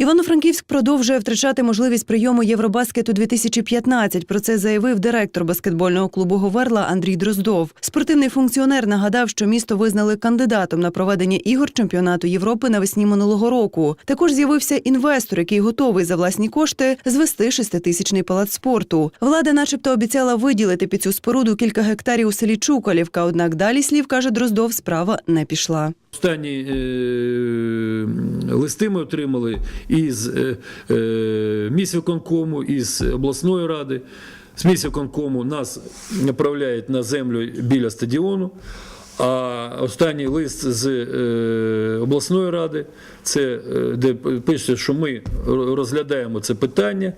Івано-Франківськ продовжує втрачати можливість прийому Євробаскету 2015. Про це заявив директор баскетбольного клубу Говерла Андрій Дроздов. Спортивний функціонер нагадав, що місто визнали кандидатом на проведення ігор чемпіонату Європи навесні минулого року. Також з'явився інвестор, який готовий за власні кошти звести шеститисячний палац спорту. Влада, начебто, обіцяла виділити під цю споруду кілька гектарів у селі Чукалівка. Однак далі слів каже Дроздов, справа не пішла. Останні е, листи ми отримали із е, е, міськвиконкому, із обласної ради. З міськвиконкому нас направляють на землю біля стадіону. А останній лист з е, обласної ради, це е, де пише, що ми розглядаємо це питання.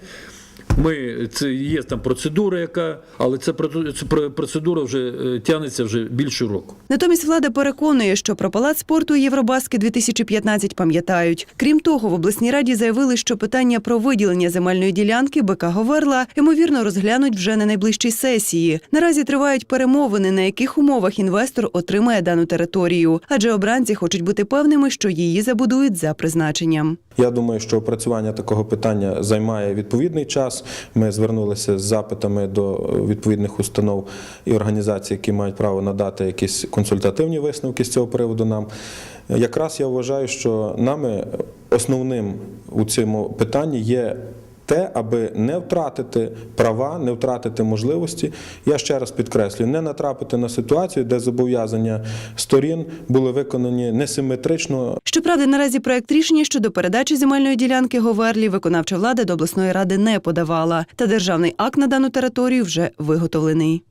Ми це є там процедура, яка, але ця процедура- процедура вже е, тягнеться вже більше року. Натомість влада переконує, що про палац спорту і Євробаскет 2015 пам'ятають. Крім того, в обласній раді заявили, що питання про виділення земельної ділянки БК Говерла ймовірно розглянуть вже на найближчій сесії. Наразі тривають перемовини, на яких умовах інвестор отримає дану територію, адже обранці хочуть бути певними, що її забудують за призначенням. Я думаю, що опрацювання такого питання займає відповідний час. Ми звернулися з запитами до відповідних установ і організацій, які мають право надати якісь консультативні висновки з цього приводу нам. Якраз я вважаю, що нами основним у цьому питанні є. Те, аби не втратити права, не втратити можливості. Я ще раз підкреслюю, не натрапити на ситуацію, де зобов'язання сторін були виконані несиметрично Щоправда, наразі проект рішення щодо передачі земельної ділянки Говерлі виконавча влада до обласної ради не подавала, та державний акт на дану територію вже виготовлений.